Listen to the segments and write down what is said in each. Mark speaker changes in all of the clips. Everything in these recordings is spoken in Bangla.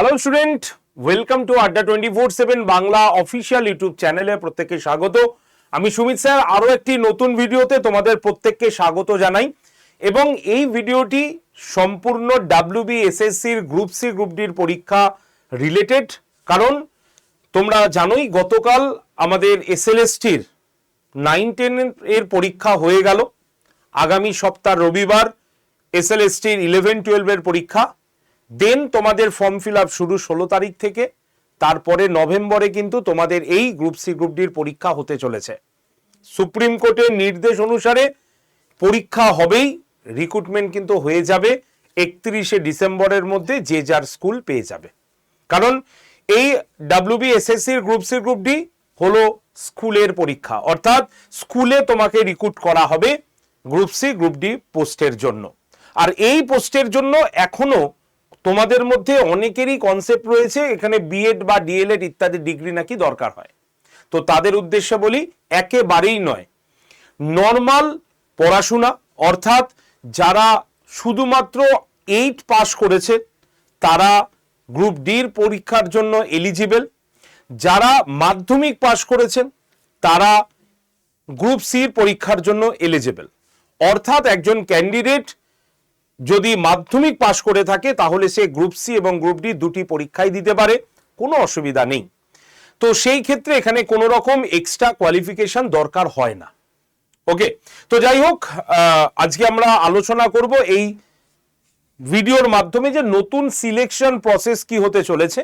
Speaker 1: Hello student welcome to Adda twenty four seven Bangla official YouTube চ্যানেলে প্রত্যেককে স্বাগত। আমি সুমিত স্যার, আরও একটি নতুন ভিডিওতে তোমাদের প্রত্যেককে স্বাগত জানাই। এবং এই ভিডিওটি সম্পূর্ণ ডাব্লিউবি এসএসসির গ্রুপ সি গ্রুপ ডির পরীক্ষা রিলেটেড কারণ তোমরা জানোই, গতকাল আমাদের এসএলএসটির নাইন টেন এর পরীক্ষা হয়ে গেল। আগামী সপ্তাহ রবিবার এসএলএসটির ইলেভেন টুয়েলভের পরীক্ষা। দেন তোমাদের ফর্ম ফিল আপ শুরু ষোলো তারিখ থেকে। তারপরে নভেম্বরে কিন্তু তোমাদের এই গ্রুপ সি গ্রুপ ডির পরীক্ষা হতে চলেছে। সুপ্রিম কোর্টের নির্দেশ অনুসারে পরীক্ষা হবেই রিক্রুটমেন্ট কিন্তু হয়ে যাবে একত্রিশে ডিসেম্বরের মধ্যে যে যার স্কুল পেয়ে যাবে। কারণ এই ডাব্লিউবি এসএসসির গ্রুপ সি গ্রুপ ডি হলো স্কুলের পরীক্ষা। অর্থাৎ স্কুলে তোমাকে রিক্রুট করা হবে গ্রুপ সি গ্রুপ ডি পোস্টের জন্য। আর এই পোস্টের জন্য এখনও তোমাদের মধ্যে অনেকেরই কনসেপ্ট রয়েছে, এখানে বিএড বা ডিএলএড ইত্যাদি ডিগ্রি নাকি দরকার হয়। তো তাদের উদ্দেশ্যে বলি, একেবারেই নয়। নর্মাল পড়াশোনা, অর্থাৎ যারা শুধুমাত্র এইট পাস করেছে, তারা গ্রুপ ডির পরীক্ষার জন্য এলিজিবেল যারা মাধ্যমিক পাশ করেছেন তারা গ্রুপ সির পরীক্ষার জন্য এলিজিবল অর্থাৎ একজন ক্যান্ডিডেট যদি মাধ্যমিক পাশ করে থাকে, তাহলে সে গ্রুপ সি এবং গ্রুপ ডি দুটি পরীক্ষাই দিতে পারে। কোনো অসুবিধা নেই। তো সেই ক্ষেত্রে এখানে কোনো রকম এক্সট্রা কোয়ালিফিকেশন দরকার হয় না। ওকে? তো যাই হোক আজকে আমরা আলোচনা করব এই ভিডিওর মাধ্যমে যে নতুন সিলেকশন প্রসেস কি হতে চলেছে,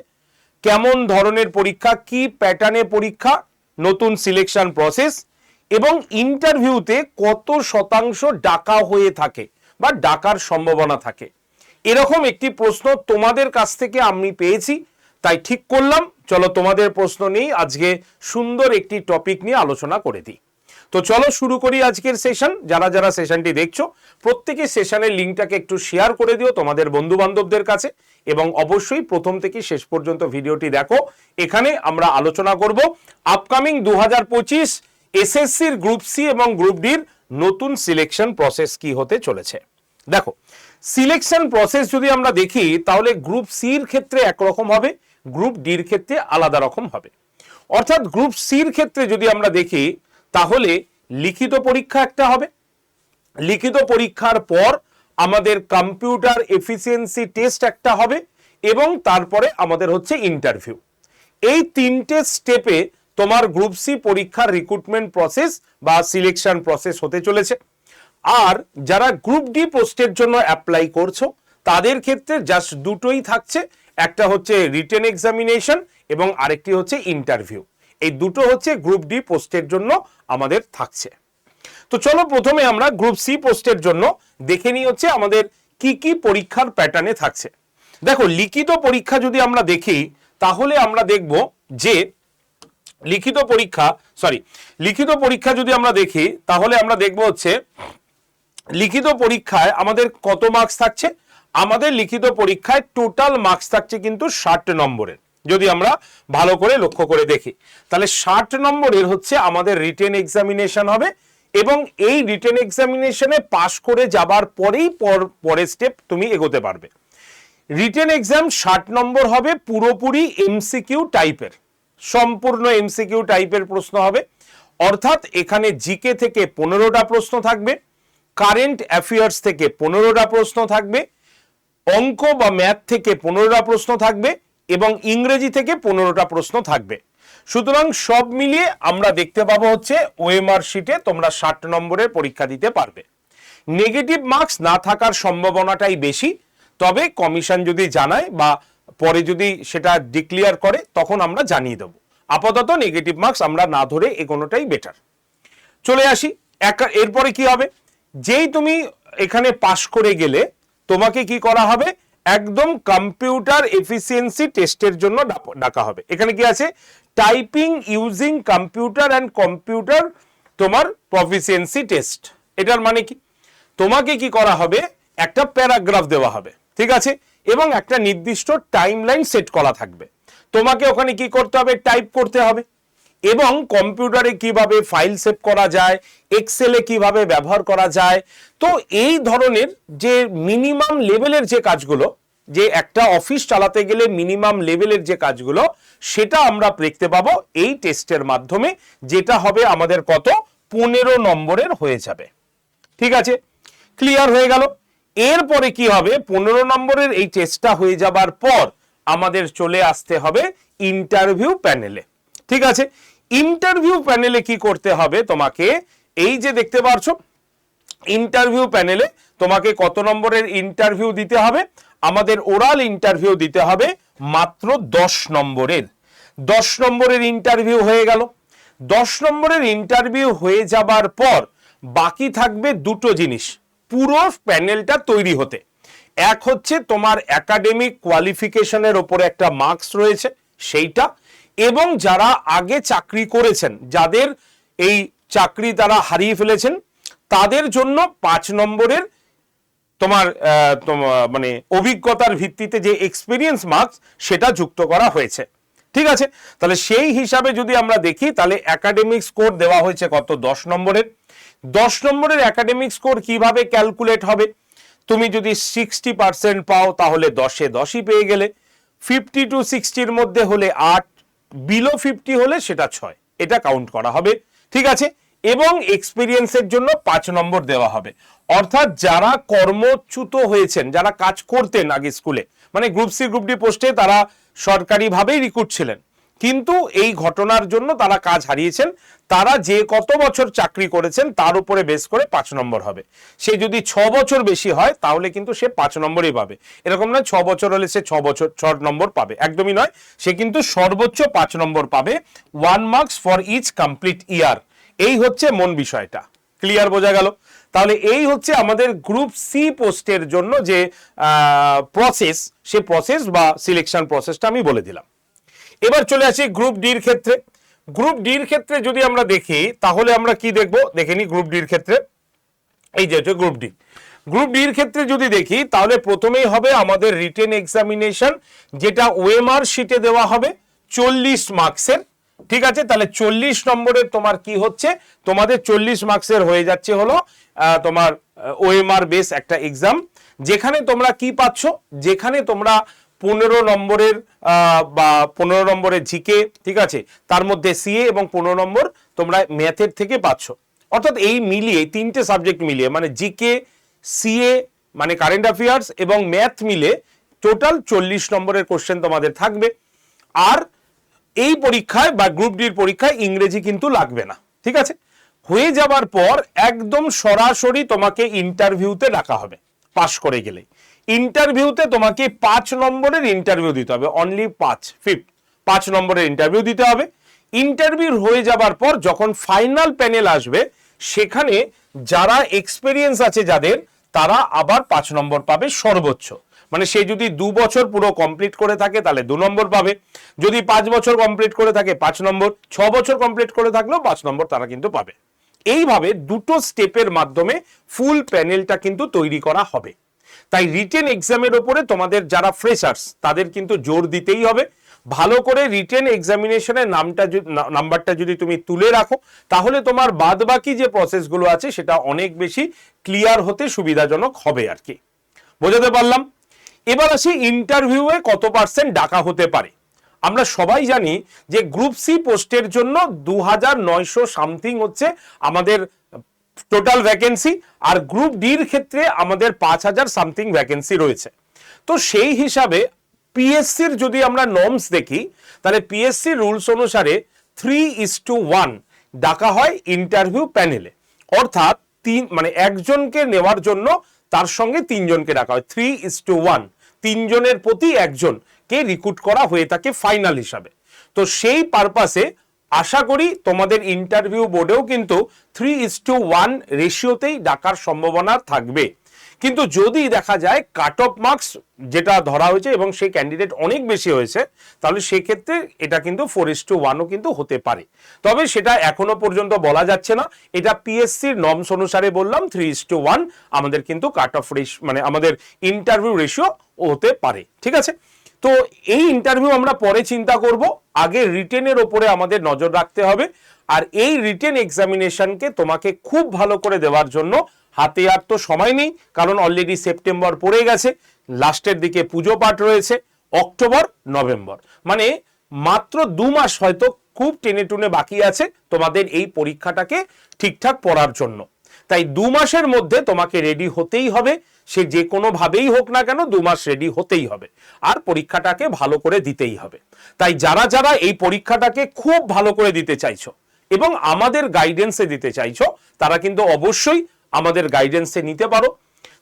Speaker 1: কেমন ধরনের পরীক্ষা, কি প্যাটার্নে পরীক্ষা, নতুন সিলেকশন প্রসেস এবং ইন্টারভিউতে কত শতাংশ ডাকা হয়ে থাকে। বা ডাকার সম্ভাবনা থাকে। এরকম একটি প্রশ্ন তোমাদের কাছ থেকে আমি পেয়েছি, তাই ঠিক করলাম। চলো তোমাদের প্রশ্ন নিয়েই আজকে সুন্দর একটি টপিক নিয়ে আলোচনা করে দিই। তো চলো শুরু করি আজকের সেশন যারা যারা সেশনটি দেখছ, প্রত্যেকে সেশনের লিঙ্কটাকে একটু শেয়ার করে দিও তোমাদের বন্ধু বান্ধবদের কাছে এবং অবশ্যই প্রথম থেকে শেষ পর্যন্ত ভিডিওটি দেখো। এখানে আমরা আলোচনা করব আপকামিং দু হাজার পঁচিশ এসএসসির গ্রুপ সি এবং গ্রুপ ডির নতুন সিলেকশন প্রসেস কি হতে চলেছে? দেখো সিলেকশন প্রসেস যদি আমরা দেখি, তাহলে গ্রুপ সির ক্ষেত্রে একরকম হবে গ্রুপ ডির ক্ষেত্রে আলাদা রকম হবে। অর্থাৎ গ্রুপ সির ক্ষেত্রে যদি আমরা দেখি, তাহলে লিখিত পরীক্ষা একটা হবে। লিখিত পরীক্ষার পর আমাদের কম্পিউটার এফিসিয়েন্সি টেস্ট একটা হবে এবং তারপরে আমাদের হচ্ছে ইন্টারভিউ এই তিনটে স্টেপে তোমার গ্রুপ সি পরীক্ষার রিক্রুটমেন্ট প্রসেস বা সিলেকশন প্রসেস হতে চলেছে। আর যারা গ্রুপ ডি পোস্টের জন্য অ্যাপ্লাই করছ, তাদের ক্ষেত্রে জাস্ট দুটোই থাকছে। একটা হচ্ছে রিটেন এক্সামিনেশন এবং আরেকটি হচ্ছে ইন্টারভিউ এই দুটো হচ্ছে গ্রুপ ডি পোস্টের জন্য আমাদের থাকছে। তো চলো প্রথমে আমরা গ্রুপ সি পোস্টের জন্য দেখে নিই হচ্ছে আমাদের কি কি পরীক্ষার প্যাটার্নে থাকছে। দেখো, লিখিত পরীক্ষা যদি আমরা দেখি, তাহলে আমরা দেখব যে লিখিত পরীক্ষা সরি লিখিত পরীক্ষা যদি আমরা দেখি, তাহলে আমরা দেখব হচ্ছে, লিখিত পরীক্ষায় আমাদের কত মার্কস থাকছে? আমাদের লিখিত পরীক্ষায় টোটাল মার্কস থাকছে কিন্তু ষাট নম্বরের, যদি আমরা ভালো করে লক্ষ্য করে দেখি। তাহলে ষাট নম্বরের হচ্ছে আমাদের রিটেন এক্সামিনেশন হবে এবং এই রিটেন এক্সামিনেশনে পাশ করে যাবার পরেই পর- পরের স্টেপ তুমি এগোতে পারবে। রিটেন এক্সাম ষাট নম্বর হবে পুরোপুরি এমসিকিউ টাইপের সম্পূর্ণ এমসিকিউ টাইপের প্রশ্ন হবে। অর্থাৎ এখানে জিকে থেকে পনেরোটা প্রশ্ন থাকবে কারেন্ট অ্যাফেয়ার্স থেকে পনেরোটা প্রশ্ন থাকবে, অঙ্ক বা ম্যাথ থেকে পনেরোটা প্রশ্ন থাকবে এবং ইংরেজি থেকে পনেরোটা প্রশ্ন থাকবে। সুতরাং সব মিলিয়ে আমরা দেখতে পাবো হচ্ছে ওএমআর শিটে তোমরা ষাট নম্বরের পরীক্ষা দিতে পারবে। নেগেটিভ মার্কস না থাকার সম্ভাবনাটাই বেশি, তবে কমিশন যদি জানায় বা পরে যদি সেটা ডিক্লিয়ার করে, তখন আমরা জানিয়ে দেবো। আপাতত নেগেটিভ মার্কস আমরা না ধরে এগোনোটাই বেটার চলে আসি, এক- এরপরে কি হবে? যেই তুমি এখানে পাশ করে গেলে, তোমাকে কি করা হবে? একদম কম্পিউটার এফিসিয়েন্সি টেস্টের জন্য ডাকা হবে। এখানে কি আছে? Typing using computer and computer তোমার প্রফিসিয়েন্সি টেস্ট এটার মানে কি? তোমাকে কি করা হবে? একটা প্যারাগ্রাফ দেওয়া হবে। ঠিক আছে? এবং একটা নির্দিষ্ট টাইমলাইন সেট করা থাকবে। তোমাকে ওখানে কি করতে হবে? টাইপ করতে হবে। এবং কম্পিউটারে কীভাবে ফাইল সেভ করা যায়? এক্সেলে কীভাবে ব্যবহার করা যায়? তো এই ধরনের যে মিনিমাম লেভেলের যে কাজগুলো, যে একটা অফিস চালাতে গেলে মিনিমাম লেভেলের যে কাজগুলো, সেটা আমরা দেখতে পাবো এই টেস্টের মাধ্যমে, যেটা হবে আমাদের কত? পনেরো নম্বরের হয়ে যাবে। ঠিক আছে? ক্লিয়ার হয়ে গেল? এরপরে কি হবে? পনেরো নম্বরের এই টেস্টটা হয়ে যাবার পর আমাদের চলে আসতে হবে ইন্টারভিউ প্যানেলে ঠিক আছে? ইন্টারভিউ প্যানেলে কি করতে হবে তোমাকে? এই যে দেখতে পারছ ইন্টারভিউ প্যানেলে তোমাকে কত নম্বরের ইন্টারভিউ দিতে হবে? আমাদের ওরাল ইন্টারভিউ দিতে হবে মাত্র দশ নম্বরের। দশ নম্বরের ইন্টারভিউ হয়ে গেল। দশ নম্বরের ইন্টারভিউ হয়ে যাবার পর বাকি থাকবে দুটো জিনিস। পুরো প্যানেলটা তৈরি হতে। এক হচ্ছে তোমার একাডেমিক কোয়ালিফিকেশনের ওপরে একটা মার্কস রয়েছে, সেইটা। এবং যারা আগে চাকরি করেছেন, যাদের এই চাকরি তারা হারিয়ে ফেলেছেন, তাদের জন্য পাঁচ নম্বরের তোমার মানে অভিজ্ঞতার ভিত্তিতে যে এক্সপিরিয়েন্স মার্কস সেটা যুক্ত করা হয়েছে। ঠিক আছে? তাহলে সেই হিসাবে যদি আমরা দেখি, তাহলে একাডেমিক স্কোর দেওয়া হয়েছে কত? দশ নম্বরের। দশ নম্বরের একাডেমিক স্কোর কীভাবে ক্যালকুলেট হবে? তুমি যদি সিক্সটি পার্সেন্ট পাও, তাহলে দশে দশই পেয়ে গেলে। ফিফটি টু সিক্সটির মধ্যে হলে আট বিলো ফিফটি হলে সেটা ছয়। এটা কাউন্ট করা হবে, ঠিক আছে? এবং এক্সপিরিয়েন্সের জন্য পাঁচ নম্বর দেওয়া হবে। অর্থাৎ যারা কর্মচ্যুত হয়েছেন, যারা কাজ করতেন আগে স্কুলে মানে গ্রুপ সি গ্রুপ ডি পোস্টে তারা সরকারিভাবেই রিক্রুট ছিলেন। কিন্তু এই ঘটনার জন্য তারা কাজ হারিয়েছেন। তারা যে কত বছর চাকরি করেছেন, তার উপরে বেস করে পাঁচ নম্বর হবে। সে যদি ছ বছর বেশি হয়, তাহলে কিন্তু সে পাঁচ নম্বরই পাবে। এরকম নয়, ছ বছর হলে সে ছ বছর, ছ নম্বর পাবে। একদমই নয়, সে কিন্তু সর্বোচ্চ পাঁচ নম্বর পাবে। One marks for each complete year এই হচ্ছে মন বিষয়টা। ক্লিয়ার বোঝা গেল? তাহলে এই হচ্ছে আমাদের গ্রুপ সি পোস্টের জন্য যে প্রসেস সে প্রসেস বা সিলেকশন প্রসেসটা আমি বলে দিলাম। এবার চলে আসি গ্রুপ ডির ক্ষেত্রে। গ্রুপ ডির ক্ষেত্রে যদি আমরা দেখি, তাহলে আমরা কি দেখব? দেখে নি গ্রুপ ডির ক্ষেত্রে। এই যে হচ্ছে গ্রুপ ডি গ্রুপ ডির ক্ষেত্রে যদি দেখি, তাহলে প্রথমেই হবে আমাদের রিটেন এক্সামিনেশন যেটা ওএমআর শিটে দেওয়া হবে, চল্লিশ মার্কসের ঠিক আছে? তাহলে চল্লিশ নম্বরের তোমার কি হচ্ছে? তোমাদের চল্লিশ মার্কসের হয়ে যাচ্ছে হলো তোমার ওএমআর বেস একটা এক্সাম যেখানে তোমরা কি পাচ্ছ? যেখানে তোমরা পনেরো নম্বরের বা পনেরো নম্বরের জিকে ঠিক আছে? তার মধ্যে সিএ এবং পনেরো নম্বর তোমরা ম্যাথের থেকে পাচ্ছ। অর্থাৎ এই মিলিয়ে, তিনটে সাবজেক্ট মিলিয়ে মানে জিকে সিএ মানে কারেন্ট অ্যাফেয়ার্স এবং ম্যাথ মিলে টোটাল চল্লিশ নম্বরের কোশ্চেন তোমাদের থাকবে। আর এই পরীক্ষায় বা গ্রুপ ডির পরীক্ষায় ইংরেজি কিন্তু লাগবে না, ঠিক আছে? হয়ে যাবার পর একদম সরাসরি তোমাকে ইন্টারভিউতে ডাকা হবে, পাশ করে গেলে ইন্টারভিউতে তোমাকে পাঁচ নম্বরের ইন্টারভিউ দিতে হবে অনলি পাঁচ ফিফথ পাঁচ নম্বরের ইন্টারভিউ দিতে হবে। ইন্টারভিউ হয়ে যাবার পর যখন ফাইনাল প্যানেল আসবে, সেখানে যারা এক্সপেরিয়েন্স আছে যাদের, তারা আবার পাঁচ নম্বর পাবে সর্বোচ্চ। মানে সে যদি দু বছর পুরো কমপ্লিট করে থাকে, তাহলে দু নম্বর পাবে। যদি পাঁচ বছর কমপ্লিট করে থাকে, পাঁচ নম্বর, ছ বছর কমপ্লিট করে থাকলেও পাঁচ নম্বর তারা কিন্তু পাবে। এইভাবে দুটো স্টেপের মাধ্যমে ফুল প্যানেলটা কিন্তু তৈরি করা হবে। তাই রিটেন এক্সামের ওপরে তোমাদের যারা ফ্রেশার্স তাদের কিন্তু জোর দিতেই হবে। ভালো করে রিটেন এক্সামিনেশনের নামটা নাম্বারটা যদি তুমি তুলে রাখো, তাহলে তোমার বাদ বাকি যে প্রসেসগুলো আছে, সেটা অনেক বেশি ক্লিয়ার হতে সুবিধাজনক হবে আর কি। বোঝাতে পারলাম? এবার আসি ইন্টারভিউয়ে কত পার্সেন্ট ডাকা হতে পারে। আমরা সবাই জানি যে গ্রুপ সি পোস্টের জন্য দু হাজার নয়শো সামথিং হচ্ছে আমাদের টোটাল ভ্যাকেন্সি আর গ্রুপ ডির ক্ষেত্রে আমাদের পাঁচ হাজার সামথিং ভ্যাকেন্সি রয়েছে। তো সেই হিসাবে পিএসসির যদি আমরা নর্মস দেখি, তাহলে পিএসসি রুলস অনুসারে থ্রি ইস টু ওয়ান ডাকা হয় ইন্টারভিউ প্যানেলে অর্থাৎ তিন মানে একজনকে নেওয়ার জন্য তার সঙ্গে তিনজনকে ডাকা হয়। থ্রি ইস টু ওয়ান তিনজনের প্রতি একজনকে রিক্রুট করা হয়ে থাকে ফাইনাল হিসাবে। তো সেই পারপাসে আশা করি তোমাদের ইন্টারভিউ বোর্ডেও কিন্তু থ্রি ইস টু ওয়ান রেশিওতেই ডাকার সম্ভাবনা থাকবে। কিন্তু যদি দেখা যায় কাট অফ মার্কস যেটা ধরা হয়েছে এবং সেই ক্যান্ডিডেট অনেক বেশি হয়েছে, তাহলে সেক্ষেত্রে এটা কিন্তু ফোর ইস টু ওয়ানও কিন্তু হতে পারে। তবে সেটা এখনও পর্যন্ত বলা যাচ্ছে না। এটা পিএসসির নর্মস অনুসারে বললাম থ্রি ইস টু ওয়ান আমাদের কিন্তু কাট অফ রেশ মানে আমাদের ইন্টারভিউ রেশিও হতে পারে। ঠিক আছে? তো এই ইন্টারভিউ আমরা পরে চিন্তা করব। আগে রিটেনের ওপরে আমাদের নজর রাখতে হবে। আর এই রিটেন এক্সামিনেশনকে তোমাকে খুব ভালো করে দেওয়ার জন্য হাতে আর তো সময় নেই, কারণ অলরেডি সেপ্টেম্বর পড়ে গেছে। লাস্টের দিকে পুজো পাঠ রয়েছে অক্টোবর নভেম্বর মানে মাত্র দু মাস হয়তো খুব টেনে টুনে বাকি আছে তোমাদের এই পরীক্ষাটাকে ঠিকঠাক পড়ার জন্য। তাই দু মাসের মধ্যে তোমাকে রেডি হতেই হবে। সে যে কোনোভাবেই হোক না কেন দু মাস রেডি হতেই হবে। আর পরীক্ষাটাকে ভালো করে দিতেই হবে। তাই যারা যারা এই পরীক্ষাটাকে খুব ভালো করে দিতে চাইছো এবং আমাদের গাইডেন্সে দিতে চাইছো, তারা কিন্তু অবশ্যই আমাদের গাইডেন্সে নিতে পারো।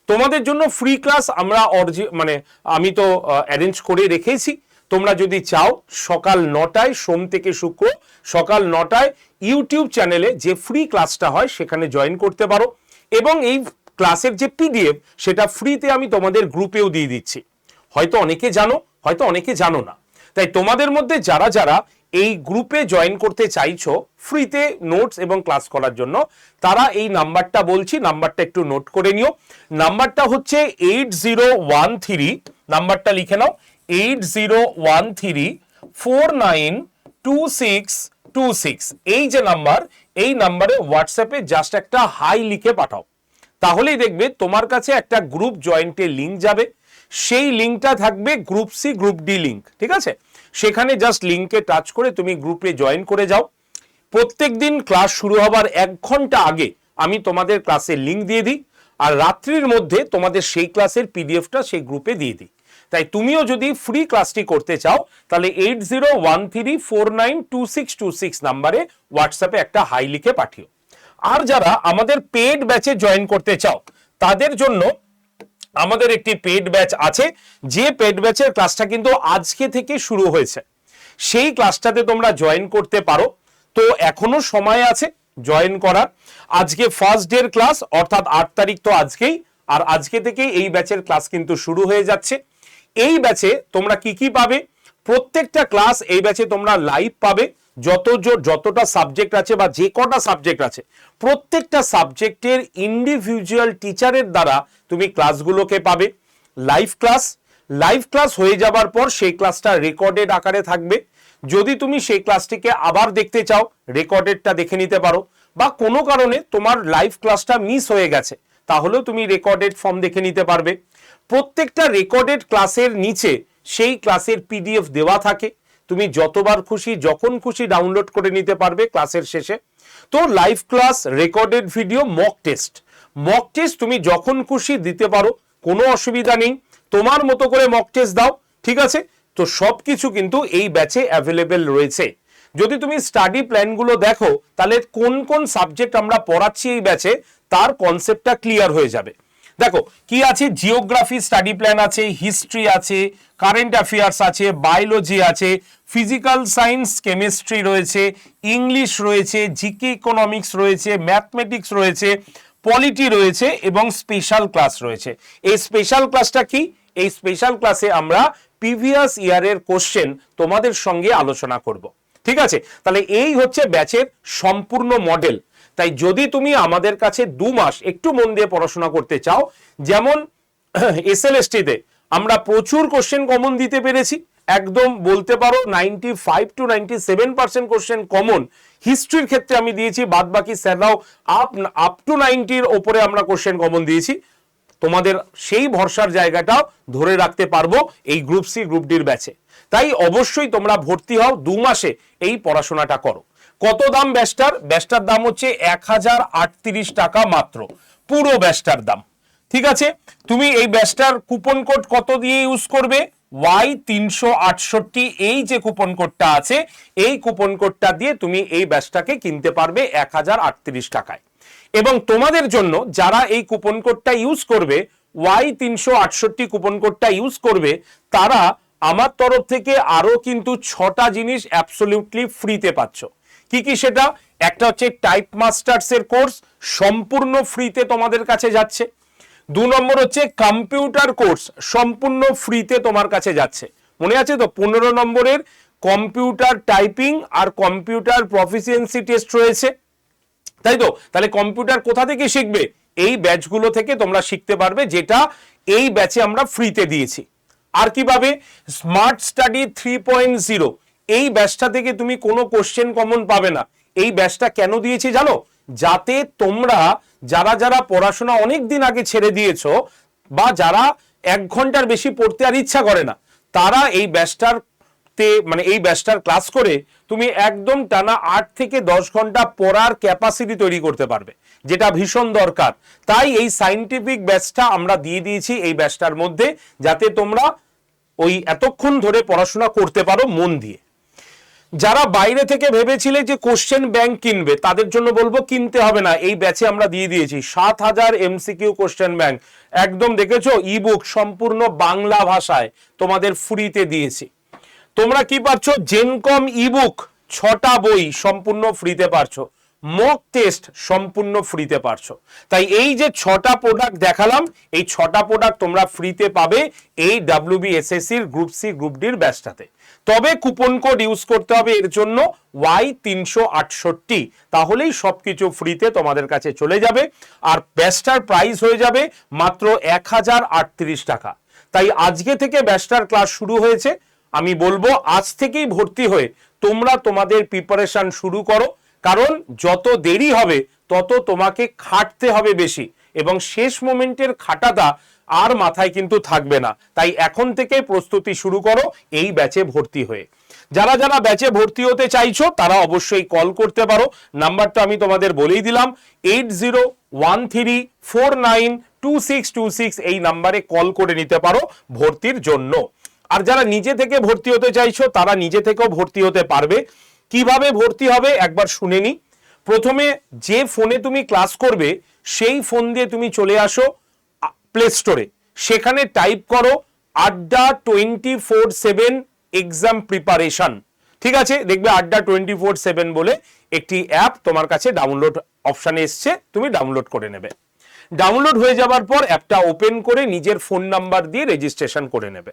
Speaker 1: তোমাদের জন্য ফ্রি ক্লাস আমরা অর্জি মানে আমি তো অ্যারেঞ্জ করে রেখেছি। তোমরা যদি চাও, সকাল নটায় সোম থেকে শুক্র, সকাল নটায় ইউটিউব চ্যানেলে যে ফ্রি ক্লাসটা হয়, সেখানে জয়েন করতে পারো। এবং এই ক্লাসের যে পিডিএফ, সেটা ফ্রিতে আমি তোমাদের গ্রুপেও দিয়ে দিচ্ছি। হয়তো অনেকে জানো, হয়তো অনেকে জানো না। তাই তোমাদের মধ্যে যারা যারা এই গ্রুপে জয়েন করতে চাইছো, ফ্রিতে নোটস এবং ক্লাস করার জন্য, তারা এই নাম্বারটা বলছি, নাম্বারটা একটু নোট করে নিও। নাম্বারটা হচ্ছে এইট জিরো ওয়ান থ্রি, নাম্বারটা লিখে নাও eight zero one three four nine two six two six এই যে নাম্বার, এই নাম্বারে হোয়াটসঅ্যাপে জাস্ট একটা হাই লিখে পাঠাও। তাহলেই দেখবে তোমার কাছে একটা গ্রুপ জয়েন্টের লিঙ্ক যাবে। সেই লিঙ্কটা থাকবে group C group D link ঠিক আছে? সেখানে জাস্ট লিঙ্কে টাচ করে তুমি গ্রুপে জয়েন করে যাও। প্রত্যেক দিন ক্লাস শুরু হবার এক ঘণ্টা আগে আমি তোমাদের ক্লাসের লিঙ্ক দিয়ে দিই। আর রাত্রির মধ্যে তোমাদের সেই ক্লাসের পিডিএফটা সেই গ্রুপে দিয়ে দিই। তাই তুমিও যদি ফ্রি ক্লাসটি করতে চাও, তাহলে eight zero one three four nine two six two six নাম্বারে হোয়াটসঅ্যাপে একটা হাই লিখে পাঠিও। আর যারা আমাদের পেড ব্যাচে জয়েন করতে চাও, তাদের জন্য আমাদের একটি পেড ব্যাচ আছে। যে পেড ব্যাচের ক্লাসটা কিন্তু আজকে থেকে শুরু হয়েছে, সেই ক্লাসটাতে তোমরা জয়েন করতে পারো। তো এখনও সময় আছে জয়েন করার। আজকে ফার্স্ট ডের ক্লাস অর্থাৎ আট তারিখ তো আজকেই, আর আজকে থেকে এই ব্যাচের ক্লাস কিন্তু শুরু হয়ে যাচ্ছে। এই ব্যাচে তোমরা কি কি পাবে? প্রত্যেকটা ক্লাস এই ব্যাচে তোমরা লাইভ পাবে। যত যতটা সাবজেক্ট আছে বা যে কটা সাবজেক্ট আছে, প্রত্যেকটা সাবজেক্টের ইন্ডিভিজুয়াল টিচারের দ্বারা তুমি ক্লাসগুলোকে পাবে। লাইভ ক্লাস লাইভ ক্লাস হয়ে যাবার পর সেই ক্লাসটা রেকর্ডেড আকারে থাকবে। যদি তুমি সেই ক্লাসটিকে আবার দেখতে চাও রেকর্ডেডটা দেখে নিতে পারো। বা কোনো কারণে তোমার লাইভ ক্লাসটা মিস হয়ে গেছে, তাহলেও তুমি রেকর্ডেড ফর্ম দেখে নিতে পারবে। প্রত্যেকটা রেকর্ডেড ক্লাসের নিচে সেই ক্লাসের পিডিএফ দেওয়া থাকে। তুমি যতবার খুশি, যখন খুশি ডাউনলোড করে নিতে পারবে ক্লাসের শেষে। তো live class recorded video mock test mock test তুমি যখন খুশি দিতে পারো, কোনো অসুবিধা নেই। তোমার মতো করে মক টেস্ট দাও, ঠিক আছে? তো সব কিছু কিন্তু এই ব্যাচে অ্যাভেলেবেল রয়েছে। যদি তুমি স্টাডি প্ল্যানগুলো দেখো, তাহলে কোন কোন সাবজেক্ট আমরা পড়াচ্ছি এই ব্যাচে তার কনসেপ্টটা ক্লিয়ার হয়ে যাবে। দেখো, কি আছে? জিওগ্রাফি স্টাডি প্ল্যান আছে হিস্ট্রি আছে কারেন্ট অ্যাফেয়ার্স আছে বায়োলজি আছে ফিজিক্যাল সায়েন্স কেমিস্ট্রি রয়েছে ইংলিশ রয়েছে জিকে ইকোনমিক্স রয়েছে ম্যাথমেটিক্স রয়েছে পলিটি রয়েছে এবং স্পেশাল ক্লাস রয়েছে। এই স্পেশাল ক্লাসটা কি? এই স্পেশাল ক্লাসে আমরা প্রিভিয়াস ইয়ারের কোশ্চেন তোমাদের সঙ্গে আলোচনা করব। ঠিক আছে? তাহলে এই হচ্ছে ব্যাচের সম্পূর্ণ মডেল তাই যদি তুমি আমাদের কাছে দু মাস একটু মন দিয়ে পড়াশোনা করতে চাও, যেমন এস এসএলএসটিতে আমরা প্রচুর কোশ্চেন কমন দিতে পেরেছি। একদম বলতে পারো ninety five to ninety seven percent question common হিস্ট্রির ক্ষেত্রে আমি দিয়েছি বাদ বাকি স্যাররাও আপ আপ টু নাইনটির ওপরে আমরা কোশ্চেন কমন দিয়েছি। তোমাদের সেই ভরসার জায়গাটাও ধরে রাখতে পারব এই গ্রুপ সি গ্রুপ ডির ব্যাচে তাই অবশ্যই তোমরা ভর্তি হও, দু মাসে এই পড়াশোনাটা করো। কত দাম ব্যাচটার ব্যাচটার দাম হচ্ছে এক হাজার আটত্রিশ টাকা মাত্র। পুরো ব্যাচটার দাম। ঠিক আছে? তুমি এই ব্যাচটার কুপন কোড কত দিয়ে ইউজ করবে? ওয়াই তিনশো আটষট্টি, এই যে কুপন কোডটা আছে, এই কুপন কোডটা দিয়ে তুমি এই ব্যাসটাকে কিনতে পারবে এক হাজার আটত্রিশ টাকায়। এবং তোমাদের জন্য যারা এই কুপন কোডটা ইউজ করবে, ওয়াই তিনশো আটষট্টি কুপন কোডটা ইউজ করবে, তারা আমার তরফ থেকে আরও কিন্তু ছটা জিনিস অ্যাবসলিউটলি ফ্রিতে পাচ্ছ। কি কি সেটা? একটা হচ্ছে টাইপ মাস্টার্স এর কোর্স সম্পূর্ণ ফ্রিতে তোমাদের কাছে যাচ্ছে। দু নম্বর হচ্ছে কম্পিউটার কোর্স সম্পূর্ণ ফ্রিতে তোমার কাছে যাচ্ছে। মনে আছে তো? পনেরো নম্বরের কম্পিউটার টাইপিং আর কম্পিউটার প্রফিসিয়েন্সি টেস্ট রয়েছে। তাই তো? তাহলে কম্পিউটার কোথা থেকে শিখবে? এই ব্যাচগুলো থেকে তোমরা শিখতে পারবে, যেটা এই ব্যাচে আমরা ফ্রিতে দিয়েছি। আর কীভাবে? Smart study three point zero এই ব্যাচটা থেকে তুমি কোনো কোশ্চেন কমন পাবে না। এই ব্যাচটা কেন দিয়েছি জানো? যাতে তোমরা যারা যারা পড়াশোনা অনেক দিন আগে ছেড়ে দিয়েছ বা যারা এক ঘণ্টার বেশি পড়তে আর ইচ্ছা করে না, তারা এই ব্যাচটার তে মানে এই ব্যাচটার ক্লাস করে তুমি একদম টানা আট থেকে দশ ঘণ্টা পড়ার ক্যাপাসিটি তৈরি করতে পারবে, যেটা ভীষণ দরকার। তাই এই সাইন্টিফিক ব্যাচটা আমরা দিয়ে দিয়েছি এই ব্যাচটার মধ্যে, যাতে তোমরা ওই এতক্ষণ ধরে পড়াশোনা করতে পারো মন দিয়ে। যারা বাইরে থেকে ভেবেছিলে যে কোশ্চেন ব্যাংক কিনবে, তাদের জন্য বলব কিনতে হবে না। এই ব্যাচে আমরা দিয়ে দিয়েছি। সাত হাজার এমসিকিউ কোশ্চেন ব্যাংক একদম দেখেছ? ইবুক সম্পূর্ণ বাংলা ভাষায় তোমাদের ফ্রিতে দিয়েছি। তোমরা কি পাচ্ছ জেনকম ইবুক ছটা বই সম্পূর্ণ ফ্রিতে পারছ। মক টেস্ট সম্পূর্ণ ফ্রিতে পারছ। তাই এই যে ছটা প্রোডাক্ট দেখালাম, এই ছটা প্রোডাক্ট তোমরা ফ্রিতে পাবে এই ডাব্লিউবি এসএসসির গ্রুপ সি গ্রুপ ডির ব্যাচটাতে তবে কুপন কোড ইউজ করতে হবে, এর জন্য ওয়াই তিনশো আটষট্টি। তাহলেই সবকিছু ফ্রিতে তোমাদের কাছে চলে যাবে। আর ব্যাচটার প্রাইস হয়ে যাবে মাত্র এক হাজার আটত্রিশ টাকা। তাই আজকে থেকে ব্যাচটার ক্লাস শুরু হয়েছে। আমি বলব, আজ থেকেই ভর্তি হয়ে তোমরা তোমাদের প্রিপারেশন শুরু করো। কারণ যত দেরি হবে, তত তোমাকে খাটতে হবে বেশি। এবং শেষ মোমেন্টের খাটাটা আর মাথায় কিন্তু থাকবে না। তাই এখন থেকে প্রস্তুতি শুরু করো এই ব্যাচে ভর্তি হয়ে। যারা যারা ব্যাচে ভর্তি হতে চাইছো, তারা অবশ্যই কল করতে পারো। নাম্বারটা আমি তোমাদের বলেই দিলাম, eight zero one three four nine two six two six এই নাম্বারে কল করে নিতে পারো ভর্তির জন্য। আর যারা নিজে থেকে ভর্তি হতে চাইছো, তারা নিজে থেকেও ভর্তি হতে পারবে। কীভাবে ভর্তি হবে একবার শুনে নি। প্রথমে যে ফোনে তুমি ক্লাস করবে, সেই ফোন দিয়ে তুমি চলে আসো প্লে স্টোরে সেখানে টাইপ করো, Adda twenty four seven exam preparation ঠিক আছে? দেখবে আড্ডা টোয়েন্টি ফোর সেভেন বলে একটি অ্যাপ তোমার কাছে ডাউনলোড অপশানে এসছে, তুমি ডাউনলোড করে নেবে। ডাউনলোড হয়ে যাবার পর অ্যাপটা ওপেন করে নিজের ফোন নাম্বার দিয়ে রেজিস্ট্রেশন করে নেবে।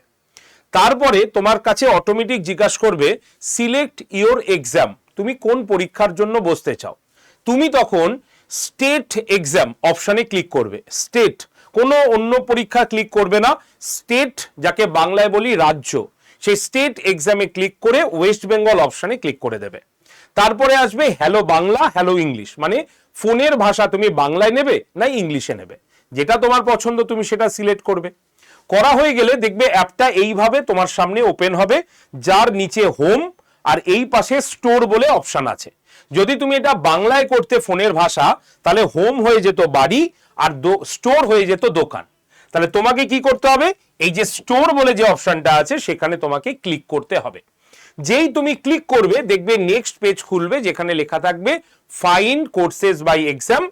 Speaker 1: তারপরে তোমার কাছে অটোমেটিক জিজ্ঞাসা করবে সিলেক্ট ইওর এক্সাম তুমি কোন পরীক্ষার জন্য বসতে চাও? তুমি তখন স্টেট এক্সাম অপশানে ক্লিক করবে। স্টেট কোনো অন্য পরীক্ষা ক্লিক করবে না। স্টেট যাকে বাংলায় বলি রাজ্য, সেই স্টেট এক্সামে ক্লিক করে ওয়েস্ট বেঙ্গল অপশানে ক্লিক করে দেবে। তারপরে আসবে হ্যালো বাংলা হ্যালো ইংলিশ মানে ফোনের ভাষা তুমি বাংলায় নেবে না ইংলিশে নেবে। যেটা তোমার পছন্দ তুমি সেটা সিলেক্ট করবে। করা হয়ে গেলে দেখবে অ্যাপটা এইভাবে তোমার সামনে ওপেন হবে। যার নিচে হোম আর এই পাশে স্টোর বলে অপশন আছে। যদি তুমি এটা বাংলায় করতে ফোনের ভাষা, তাহলে হোম হয়ে যেত বাড়ি আর স্টোর হয়ে যেত দোকান। তাহলে তোমাকে কি করতে হবে? এই যে স্টোর বলে যে অপশনটা আছে, সেখানে তোমাকে ক্লিক করতে হবে। যেই তুমি ক্লিক করবে, দেখবে নেক্সট পেজ খুলবে, যেখানে লেখা থাকবে find courses by exam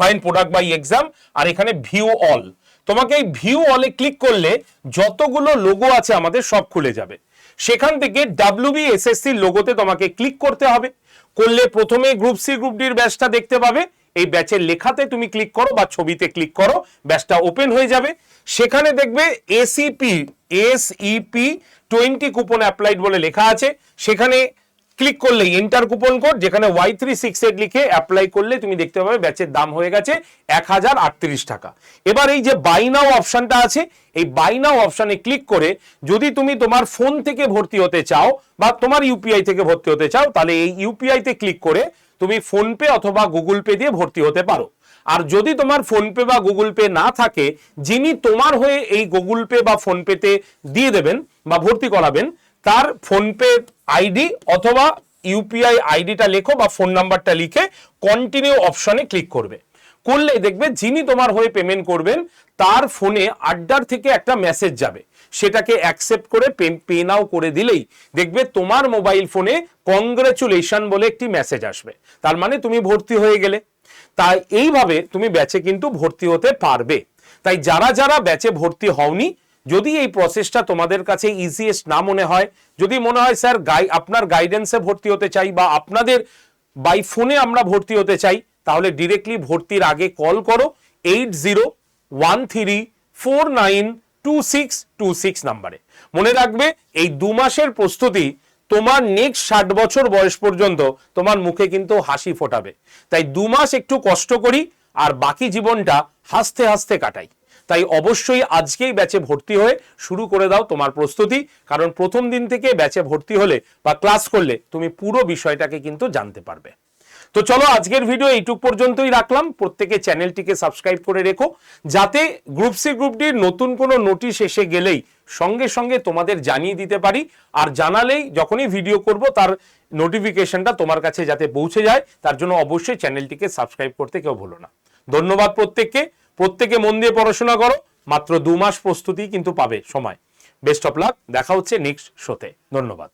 Speaker 1: find product by exam আর এখানে ভিউ অল তোমাকে এই ভিউ অলে ক্লিক করলে যতগুলো লোগো আছে আমাদের সব খুলে যাবে। সেখান থেকে ডাব্লিউবি এসএসসি লোগোতে তোমাকে ক্লিক করতে হবে। করলে প্রথমে গ্রুপ সি গ্রুপ ডির ব্যাচটা দেখতে পাবে। এই ব্যাচের লেখাতে তুমি ক্লিক করো বা ছবিতে ক্লিক করো ব্যাচটা ওপেন হয়ে যাবে। সেখানে দেখবে ACP SEP twenty coupon applied বলে লেখা আছে। সেখানে ক্লিক করলে এন্টার কুপন কোড যেখানে ওয়াই থ্রি সিক্স এইট লিখে অ্যাপ্লাই করলে তুমি দেখতে পাবে ব্যাচের দাম হয়ে গেছে এক হাজার আটত্রিশ টাকা। এবার এই যে বাই নাও অপশনটা আছে, এই বাই নাও অপশনে ক্লিক করে যদি তুমি তোমার ফোন থেকে ভর্তি হতে চাও বা তোমার ইউপিআই থেকে ভর্তি হতে চাও, তাহলে এই ইউপিআইতে ক্লিক করে তুমি ফোনপে অথবা গুগল পে দিয়ে ভর্তি হতে পারো। আর যদি তোমার ফোনপে বা গুগল পে না থাকে, যিনি তোমার হয়ে এই গুগল পে বা ফোনপেতে দিয়ে দেবেন বা ভর্তি করাবেন, তার ফোনপে আইডি অথবা ইউপিআই আইডিটা লেখো বা ফোন নাম্বারটা লিখে কন্টিনিউ অপশনে ক্লিক করবে। করলে দেখবে যিনি তোমার হয়ে পেমেন্ট করবেন, তার ফোনে আড্ডার থেকে একটা মেসেজ যাবে। সেটাকে অ্যাকসেপ্ট করে পে নাও করে দিলেই দেখবে তোমার মোবাইল ফোনে কংগ্রেচুলেশন বলে একটি মেসেজ আসবে। তার মানে তুমি ভর্তি হয়ে গেলে। তাই এইভাবে তুমি ব্যাচে কিন্তু ভর্তি হতে পারবে। তাই যারা যারা ব্যাচে ভর্তি হওনি যদি এই প্রসেসটা তোমাদের কাছে ইজিয়েস্ট না মনে হয়, যদি মনে হয়, স্যার, গাই, আপনার গাইডেন্সে ভর্তি হতে চাই বা আপনাদের বাই ফোনে আমরা ভর্তি হতে চাই, তাহলে ডিরেক্টলি ভর্তির আগে কল করো eight zero one three four nine two six two six নাম্বারে মনে রাখবে, এই দু মাসের প্রস্তুতি তোমার নেক্সট ষাট বছর বয়স পর্যন্ত তোমার মুখে কিন্তু হাসি ফোটাবে। তাই দু মাস একটু কষ্ট করি, আর বাকি জীবনটা হাসতে হাসতে কাটাই। তাই অবশ্যই আজকেই ব্যাচে ভর্তি হয়ে শুরু করে দাও তোমার প্রস্তুতি। কারণ প্রথম দিন থেকে ব্যাচে ভর্তি হলে বা ক্লাস করলে তুমি পুরো বিষয়টাকে কিন্তু জানতে পারবে। তো চলো আজকের ভিডিও এইটুক পর্যন্তই রাখলাম। প্রত্যেকে চ্যানেলটিকে সাবস্ক্রাইব করে রেখো। যাতে গ্রুপ সি গ্রুপ ডির নতুন কোনো নোটিশ এসে গেলেই সঙ্গে সঙ্গে তোমাদের জানিয়ে দিতে পারি। আর জানালেই যখনই ভিডিও করব, তার নোটিফিকেশনটা তোমার কাছে যাতে পৌঁছে যায়, তার জন্য অবশ্যই চ্যানেলটিকে সাবস্ক্রাইব করতে কেউ ভুলো না। ধন্যবাদ প্রত্যেককে। প্রত্যেকে মন দিয়ে পড়াশোনা করো, মাত্র দু মাস প্রস্তুতি কিন্তু পাবে সময়। বেস্ট অফ লাক দেখা হচ্ছে নেক্সট শোতে ধন্যবাদ।